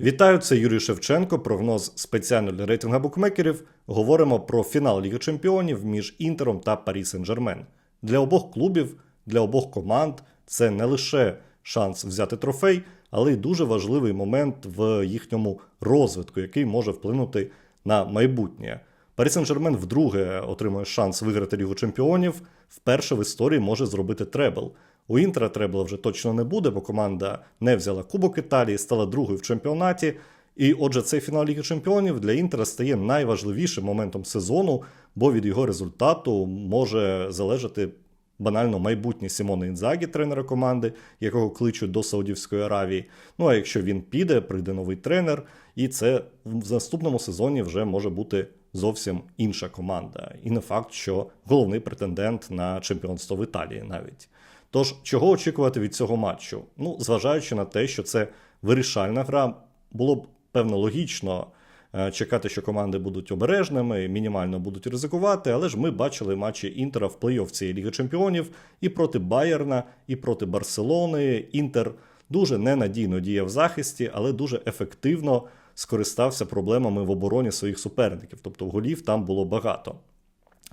Вітаю, це Юрій Шевченко. Прогноз спеціально для рейтинга букмекерів. Говоримо про фінал Ліги Чемпіонів між Інтером та Парі Сен-Жермен. Для обох клубів, для обох команд це не лише шанс взяти трофей, але й дуже важливий момент в їхньому розвитку, який може вплинути на майбутнє. Парі Сен-Жермен вдруге отримує шанс виграти Лігу Чемпіонів. Вперше в історії може зробити требл. У Інтера требла вже точно не буде, бо команда не взяла Кубок Італії, стала другою в чемпіонаті. І отже, цей фінал Ліги Чемпіонів для Інтера стає найважливішим моментом сезону, бо від його результату може залежати банально майбутнє Сімоне Інзагі, тренера команди, якого кличуть до Саудівської Аравії. Ну а якщо він піде, прийде новий тренер, і це в наступному сезоні вже може бути зовсім інша команда. І не факт, що головний претендент на чемпіонство в Італії навіть. Тож, чого очікувати від цього матчу? Ну, зважаючи на те, що це вирішальна гра, було б певно логічно е, чекати, що команди будуть обережними, мінімально будуть ризикувати, але ж ми бачили матчі Інтера в плей-офф цієї Ліги Чемпіонів і проти Байерна, і проти Барселони. Інтер дуже ненадійно діяв в захисті, але дуже ефективно скористався проблемами в обороні своїх суперників. Тобто голів там було багато.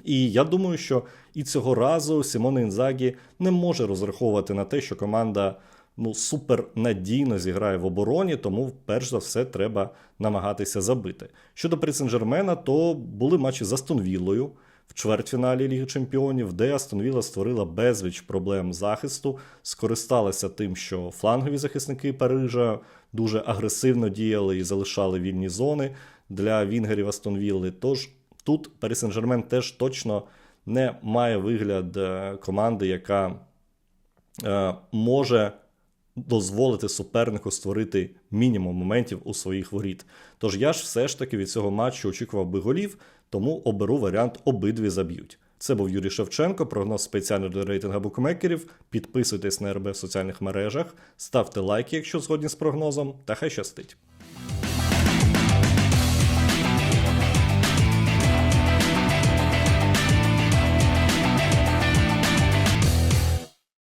І я думаю, що і цього разу Сімоне Інзагі не може розраховувати на те, що команда ну супернадійно зіграє в обороні, тому перш за все треба намагатися забити. Щодо Парі Сен-Жермена, то були матчі з Астон Віллою в чвертьфіналі Ліги Чемпіонів, де Астон Вілла створила безліч проблем захисту, скористалася тим, що флангові захисники Парижа дуже агресивно діяли і залишали вільні зони для Вінгерів Астон Вілли. Тож тут Парі Сен-Жермен теж точно не має вигляд е, команди, яка е, може дозволити супернику створити мінімум моментів у своїх воріт. Тож я ж все ж таки від цього матчу очікував би голів, тому оберу варіант обидві заб'ють. Це був Юрій Шевченко, прогноз спеціально для рейтинга букмекерів. Підписуйтесь на РБ в соціальних мережах, ставте лайки, якщо згодні з прогнозом, та хай щастить.